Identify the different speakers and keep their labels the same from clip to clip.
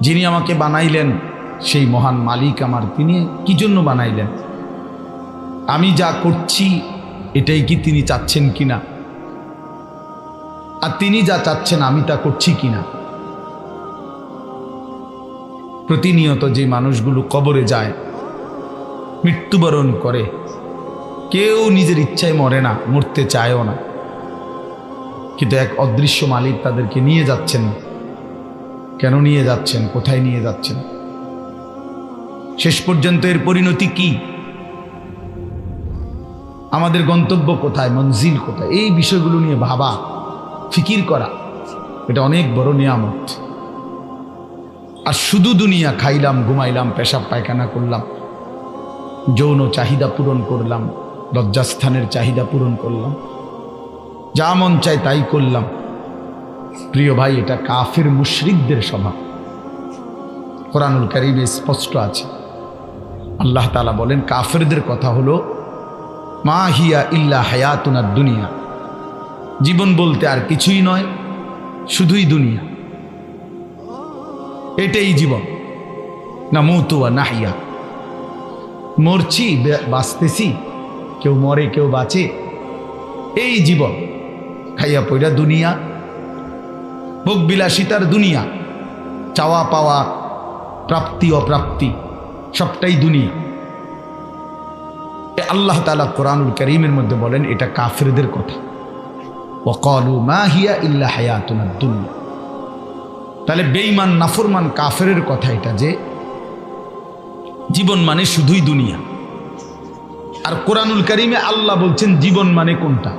Speaker 1: যিনি আমাকে বানাইলেন, সেই মহান মালিক আমার, তিনি কি জন্য বানাইলেন? আমি যা করছি, এটাই কি তিনি চাচ্ছেন কিনা? আর তিনি যা চাচ্ছেন, আমি তা করছি কিনা? প্রতিনিয়ত যে মানুষগুলো কবরে যায়, মৃত্যুবরণ করে, কেউ নিজের ইচ্ছায় মরে না, মরতে চায়ও না। কিন্তু এক অদৃশ্য মালিক তাদেরকে নিয়ে যাচ্ছেন। কেন নিয়ে যাচ্ছেন? কোথায় নিয়ে যাচ্ছেন? শেষ পর্যন্ত এর পরিণতি কি? আমাদের গন্তব্য কোথায়? মঞ্জিল কোথায়? এই বিষয়গুলো নিয়ে ভাবা, ফিকির করা, এটা অনেক বড় নিয়ামত। আর শুধু দুনিয়া খাইলাম, ঘুমাইলাম, পেশাব পায়খানা করলাম, যৌন চাহিদা পূরণ করলাম, লজ্জাস্থানের চাহিদা পূরণ করলাম, যা মন চায় তাই করলাম। প্রিয় ভাই, এটা কাফের মুশরিকদের স্বভাব কোরআনুল কারিমে স্পষ্ট আছে। আল্লাহ তালা বলেন, কাফেরদের কথা হলো, মা হিয়া ইল্লা হায়াতুনার দুনিয়া। জীবন বলতে আর কিছুই নয়, শুধুই দুনিয়া। এটাই জীবন। না মৌতুয়া নাহিয়া। মরছি বাঁচতেছি, কেউ মরে, কেউ বাঁচে, এই জীবন। খাইয়া পইরা দুনিয়া। ভোগ বিলাসিতার দুনিয়া। চাওয়া পাওয়া, প্রাপ্তি, অপ্রাপ্তি, সবটাই দুনিয়া। আল্লাহ তালা কোরআনুল করিমের মধ্যে বলেন, এটা কাফেরদের কথা। ওকলু মা হিয়া ইল্লা হায়াতুনার দুনিয়া তাহলে বেঈমান, নাফরমান কাফেরের কথা এটা যে, জীবন মানে শুধুই দুনিয়া। আর কোরআনুল করিমে আল্লাহ বলছেন, জীবন মানে কোনটা?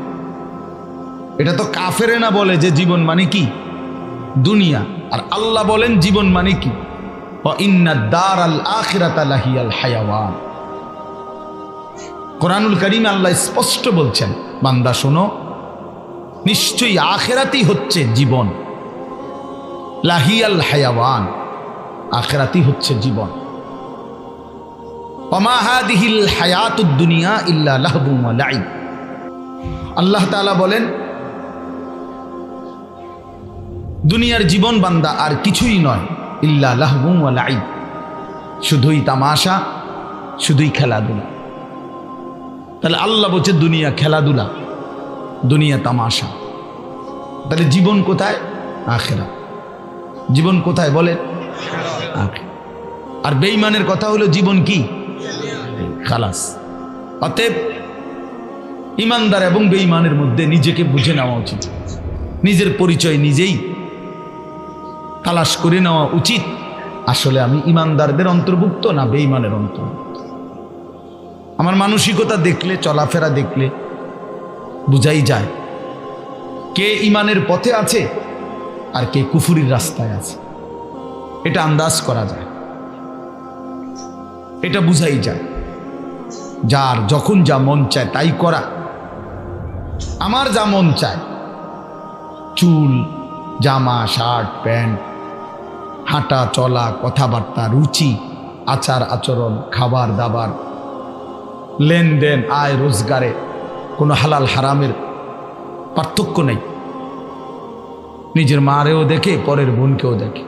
Speaker 1: এটা তো কাফেরে না বলে যে, জীবন মানে কি? দুনিয়া। আর আল্লাহ বলেন, জীবন মানে কি? আখিরাত কোরআনুল করিম আল্লাহ স্পষ্ট বলছেন, বান্দা শোনো, নিশ্চয়ই আখেরাতেই হচ্ছে জীবন। লাহিয়াল হায়াওয়ান আখেরাতি হচ্ছে জীবন। অমাহাদিহিল হায়াতুদ দুনিয়া ইল্লা লাহবুম ওয়া লাইব আল্লাহ তাআলা বলেন দুনিয়ার জীবন বান্দা আর কিছুই নয়, ইল্লা লাহবুম শুধুই তামাশা, শুধুই খেলাধুলা। তাহলে আল্লাহ বলছে, দুনিয়া খেলাধুলা, দুনিয়া তামাশা। তাহলে জীবন কোথায়? আখেরা। জীবন কোথায় আখেরা। আর বেঈমানের কথা হলো জীবন কি? খালাস। অতএব ইমানদার এবং বেঈমানের মধ্যে নিজেকে বুঝে নেওয়া উচিত। নিজের পরিচয় নিজেই তালাশ করে নেওয়া উচিত। আসলে আমি ইমানদারদের অন্তর্ভুক্ত না, বেঈমানের অন্তর্ভুক্ত। আমার মানসিকতা দেখলে, চলাফেরা দেখলে বুঝাই যায় কে ইমানের পথে আছে আর কে কুফুরির রাস্তায় আছে। এটা আন্দাজ করা যায়। এটা বুঝাই যায়। যার যখন যা মন চায় তাই করা। আমার যা মন চায়, চুল, জামা, শার্ট, প্যান্ট হাঁটা, চলা, কথাবার্তা, রুচি, আচার, আচরণ, খাবার, দাবার, লেনদেন, আয়, রোজগারে কোনো হালাল, হারামের পার্থক্য নেই। নিজের মারেও দেখে, পরের বোনকেও দেখে।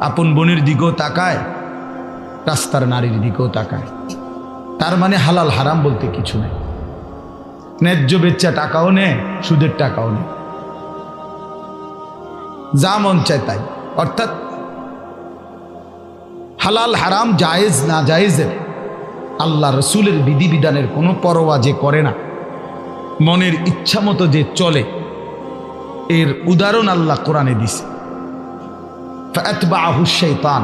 Speaker 1: আপন বোনের দিকেও তাকায়, রাস্তার নারীর দিকেও তাকায়। তার মানে হালাল, হারাম বলতে কিছু নেই। ন্যায্য বেচ্চা টাকাও নেয়, সুদের টাকাও নেই যা মন চায় তাই। অর্থাৎ হালাল, হারাম জায়েজ না জায়েজের, আল্লাহ রসুলের বিধিবিধানের কোনো পরোয়া যে করে না, মনের ইচ্ছা মতো যে চলে, এর উদাহরণ আল্লাহ কোরআনে দিছে। শৈতান,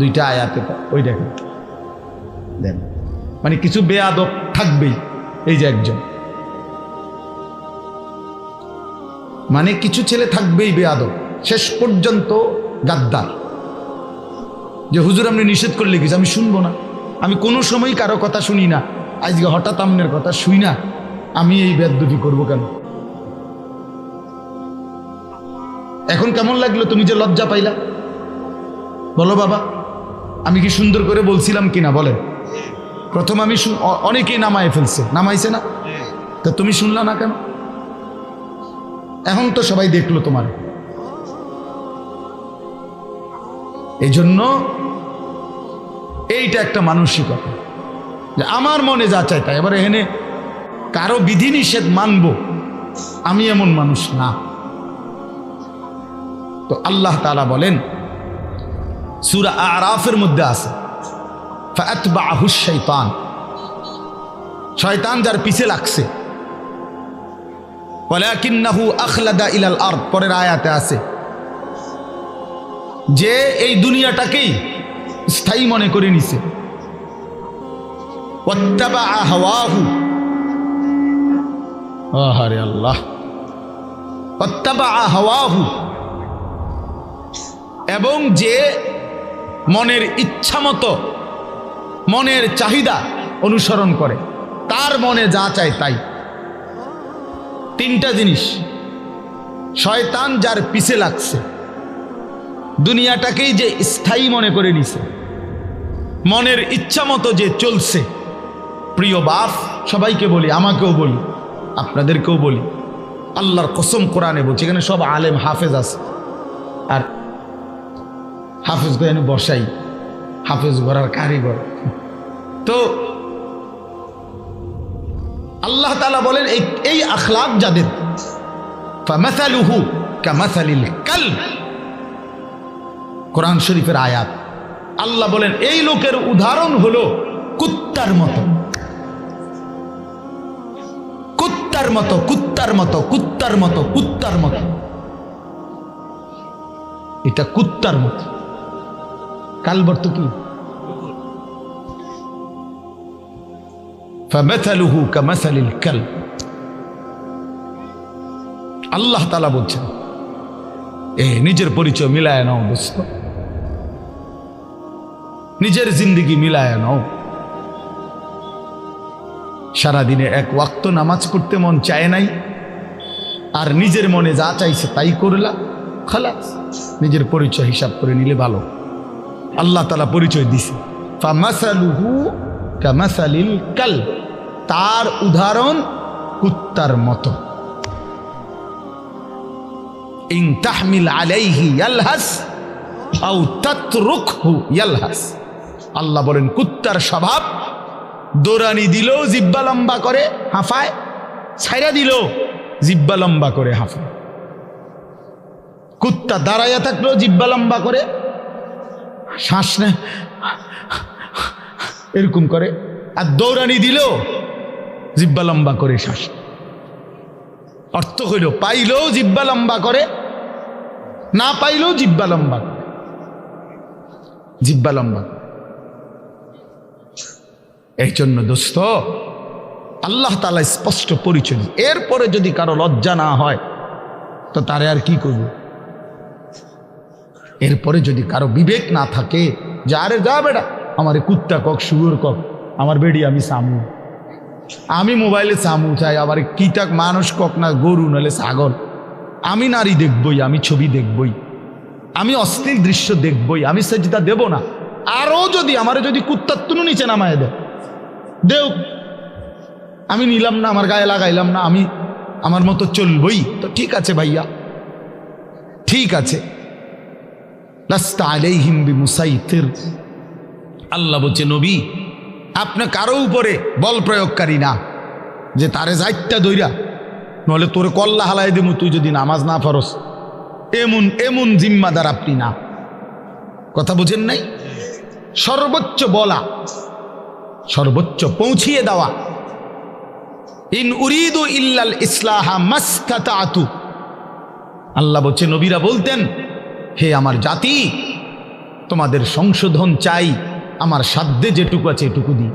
Speaker 1: দুইটা আয়াতে ওই দেখেন, দেন মানে কিছু বেয়াদব থাকবেই এই যে একজন। মানে কিছু ছেলে থাকবেই বেয়াদব, শেষ পর্যন্ত গাদ্দার। যে হুজুর আপনি নিষেধ করলে কিছু আমি শুনব না। আমি কোনো সময় কারও কথা শুনি না। আজকে হঠাৎ আমনের কথা শুই না। আমি এই বেদবি করব কেন? এখন কেমন লাগল তুমি যে লজ্জা পাইলা? বলো বাবা, আমি কি সুন্দর করে বলছিলাম কিনা বলেন। প্রথম আমি অনেকেই নামায় ফেলছে। নামাইছে না? তা তুমি শুনলা না কেন? এখন তো সবাই দেখল তোমার। এই জন্য এইটা একটা মানসিকতা। যে আমার মনে যা চাই তাই। এবার এখানে কারও বিধিনিষেধ মানব, আমি এমন মানুষ না। তো আল্লাহ তালা বলেন, সুরা আরাফের মধ্যে আছে ফাতবাহু শৈতান শয়তান যার পিছে লাগছে। ওয়ালাকিন্নাহু আখলাদা ইলাল আরদ, পরের আয়াতে আছে। যে এই দুনিয়াটাকেই স্থায়ী মনে করে নিছে। আহারে আল্লাহ। হাওয়াহু। এবং যে মনের ইচ্ছা মতো, মনের চাহিদা অনুসরণ করে, তার মনে যা চায় তাই। তিনটা জিনিস। শয়তান যার পিছে লাগছে। দুনিয়াটাকেই যে স্থায়ী মনে করে নিছে। মনের ইচ্ছা মতো যে চলছে। প্রিয় বাপ, সবাইকে বলি, আমাকেও বলি, আপনাদেরকেও বলি, আল্লাহর কসম কোরআনে বলছি, এখানে সব আলেম হাফেজ আছে। আর হাফেজ এনে বসাই, হাফেজ গড়ার কারিগর। তো আল্লাহ তালা বলেন, এই এই আখলাক যাদের কোরআন শরীফের আয়াত। আল্লাহ বলেন এই লোকের উদাহরণ হলো কুত্তার মতো কুত্তার মতো কুত্তার মতো কুত্তার মতো কুত্তার মতো এটা কুত্তার মতো কালবর্ত কি فمثله كمثل الكلب আল্লাহ তালা বলছেন এ নিজের পরিচয় মিলায় নাও দোস্ত নিজের জিন্দিগি মিলায় নাও। সারাদিনে এক ওয়াক্ত নামাজ পড়তে মন চায় নাই, আর নিজের মনে যা চাইছে তাই করলা। খালাস, নিজের পরিচয় হিসাব করে নিলে ভালো। আল্লাহ তালা পরিচয় দিছে। কাল তার উদাহরণ কুত্তার মতো। ইন তাহমিল আলাইহি ইয়ালহাস, আও তাতরুকহু ইয়ালহাস। আল্লাহ বলেন, কুত্তার স্বভাব, দৌড়ানি দিল জিব্বা লম্বা করে, হাঁফায় ছাইরা দিল জিব্বা লম্বা করে, হাঁফায়। কুত্তা দাঁড়াইয়া থাকল জিব্বা লম্বা করে, শ্বাস এরকম করে, আর দৌড়ানি দিল জিব্বা লম্বা করে, শ্বাস অর্থ হইল, পাইলেও জিব্বা লম্বা করে, না পাইলেও জিব্বা লম্বা করে। জিব্বা লম্বা। এই জন্য দোস্ত, আল্লাহ তালা স্পষ্ট পরিচয় এরপরে যদি কারও লজ্জা না হয়, তো তারে আর কি করব? এরপরে যদি কারও বিবেক না থাকে, যে আরে যা বেটা, আমার কুত্তা কক, শুয়োর কক, আমার বেডি আমি সামু। আমি মোবাইলে সামু চাই, আবার কিতাক মানুষ কক না, গরু নাহলে ছাগল। আমি নারী দেখবই, আমি ছবি দেখবই। আমি অস্থির দৃশ্য দেখবই, আমি সেটা দেব না। আরও যদি, আমারে যদি কুত্তার তুনু নিচে নামায় দেয় দেও। আমি নিলাম না, আমার গায়ে লাগাইলাম না, আমি আমার মতো চলবই। তো ঠিক আছে ভাইয়া। ঠিক আছে। আল্লাহ বলছে, নবী, আপনি কারও উপরে বল প্রয়োগকারী না, যে তারে যাইটা দইরা নলে তোরে কল্লা হালাই দেবো তুই যদি নামাজ না ফরস। এমন এমন জিম্মাদার আপনি না। কথা বুঝেন নাই? সর্বোচ্চ বলা। সর্বোচ্চ পৌঁছিয়ে দেওয়া। ইন উরিদু ইল্লাল ইসলাহা মাস্তাতাতু। আল্লাহ বলছে নবীরা বলতেন হে আমার জাতি তোমাদের সংশোধন চাই আমার সাধ্যে যেটুকু আছে এটুকু দিই।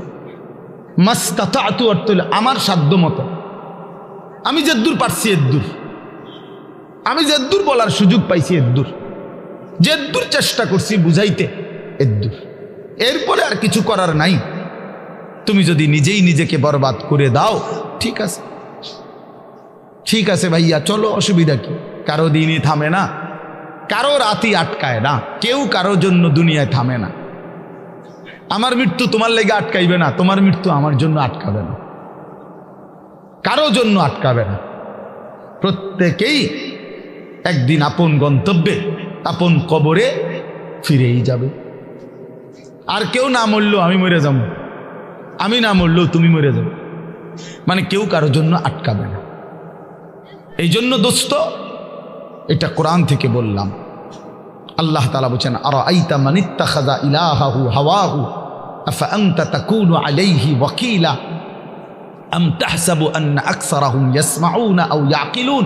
Speaker 1: মাস্তাতাতু অর্থ হলো আমার সাধ্য মতো। আমি যেদ্দুর পারছি এদ্দুর আমি যেদ্দুর বলার সুযোগ পাইছি এদ্দুর যেদ্দুর চেষ্টা করছি বুঝাইতে এদ্দুর এরপরে আর কিছু করার নাই। তুমি যদি নিজেই নিজেকে বরবাদ করে দাও, ঠিক আছে। ঠিক আছে ভাইয়া, চলো, অসুবিধা কি? কারও দিনই থামে না। কারও রাতই আটকায় না। কেউ কারও জন্য দুনিয়ায় থামে না। আমার মৃত্যু তোমার লেগে আটকাইবে না, তোমার মৃত্যু আমার জন্য আটকাবে না। কারও জন্য আটকাবে না। প্রত্যেকেই একদিন আপন গন্তব্যে, আপন কবরে ফিরেই যাবে। আর কেউ না মরলো আমি মরে যাব। আমি না মরলেও তুমি মরে যাবে মানে কেউ কারোর জন্য আটকাবে না এই জন্য দোস্ত এটা কোরআন থেকে বললাম আল্লাহ তালা বলছেন আর আইতা মানিত্তা খাদা ইলাহাহু হাওয়াহু أفأنت تكون عليه وكيلا أم تحسب أن أكثرهم يسمعون أو يعقلون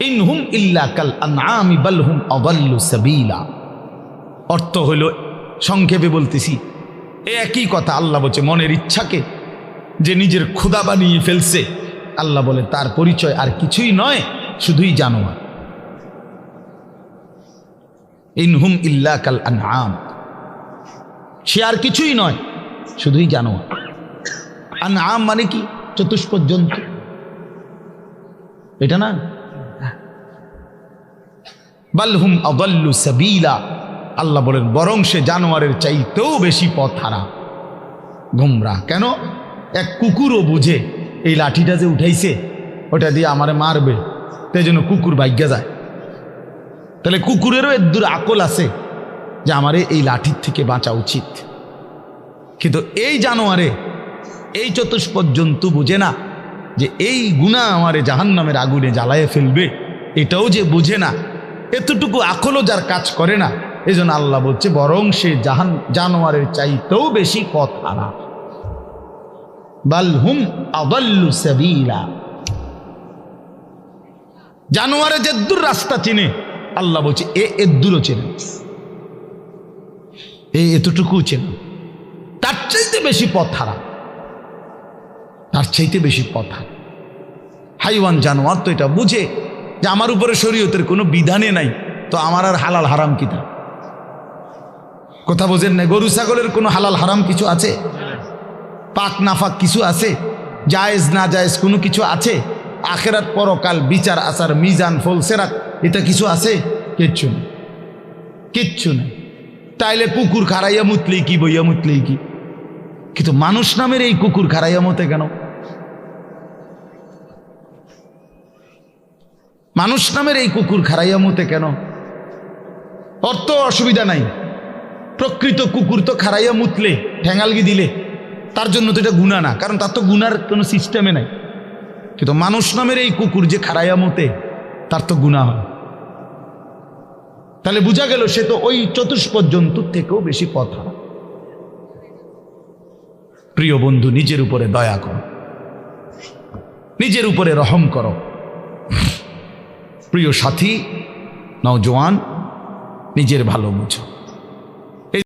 Speaker 1: إن هم إلا كالأنعام بل هم أضل سبيلا অর্থ হইল সংক্ষেপে বলতেছি একই কথা আল্লাহ বলছে, মনের ইচ্ছাকে যে নিজের ক্ষুদা বানিয়ে ফেলছে, আল্লাহ বলে, তার পরিচয় আর কিছুই নয়, শুধুই জানোয়ার। ইনহুম ইল্লা কাল আনআম। সে আর কিছুই নয়, শুধুই জানোয়ার। আনআম মানে কি? চতুষ্পদ জন্তু এটা না? বালহুম আদাল্লু সাবিলা। আল্লাহ বলেন, বরং সে জানোয়ারের চাইতেও বেশি পথ হারা গুমরা। কেন? এক কুকুরও বুঝে এই লাঠিটা যে উঠাইছে, ওটা দিয়ে আমারে মারবে তাই জন্য কুকুর ভাগ্যা যায়। তাহলে কুকুরেরও এদুর আকল আছে যে আমারে এই লাঠির থেকে বাঁচা উচিত। কিন্তু এই জানোয়ারে এই চতুষ্পদ জন্তু বুঝে না যে এই গুণা আমারে জাহান্নামের আগুনে জ্বালায় ফেলবে, এটাও যে বুঝে না, এতটুকু আকলও যার কাজ করে না এই জন্য আল্লাহ বলছে, বরং সে জাহান, জানোয়ারের চাইতেও বেশি পথ হারা বালহুম আদাল্লু সাবিলা। জানোয়ারে যেদ্দুর রাস্তা চিনে। আল্লাহ বলছে, এ এদ্দুরও চেনে এ এতটুকু চেনে তার চাইতে বেশি পথ হারা তার চাইতে বেশি পথ হারা হাইওয়ান জানোয়ার তো এটা বুঝে যে আমার উপরে শরীয়তের কোনো বিধানে নাই, তো আমার আর হালাল হারাম কিতা কথা বোঝেন না গরু, ছাগলের কোনো হালাল, হারাম কিছু আছে? পাক, নাফাক কিছু আছে? জায়েজ, না জায়েজ কোনো কিছু আছে? আখেরাত, পরকাল, বিচার, আচার, মিজান, ফল, সেরাত, এটা কিছু আছে? কিচ্ছু নেই। কিচ্ছু নেই। তাইলে কুকুর খারাইয়া মুতলেই কি, বইয়া মুতলেই কি? কিন্তু মানুষ নামের এই কুকুর খারাইয়া মতে কেন? মানুষ নামের এই কুকুর খারাইয়া মতে কেন? অর্থ অসুবিধা নাই। প্রকৃত কুকুর তো খারাইয়া মুতলে ঠ্যাঙালগি দিলে। তার জন্য তো এটা গুণা না, কারণ তার তো গুনার কোনো সিস্টেমে নাই। কিন্তু মানুষ নামের এই কুকুর যে খারাইয়া মতে, তার তো গুণা হয়। তাহলে বোঝা গেল, সে তো ওই চতুষ্পদ থেকেও বেশি পথ হয়। প্রিয় বন্ধু, নিজের উপরে দয়া করো। নিজের উপরে রহম করো। প্রিয় সাথী, নওজোয়ান, নিজের ভালো বুঝো।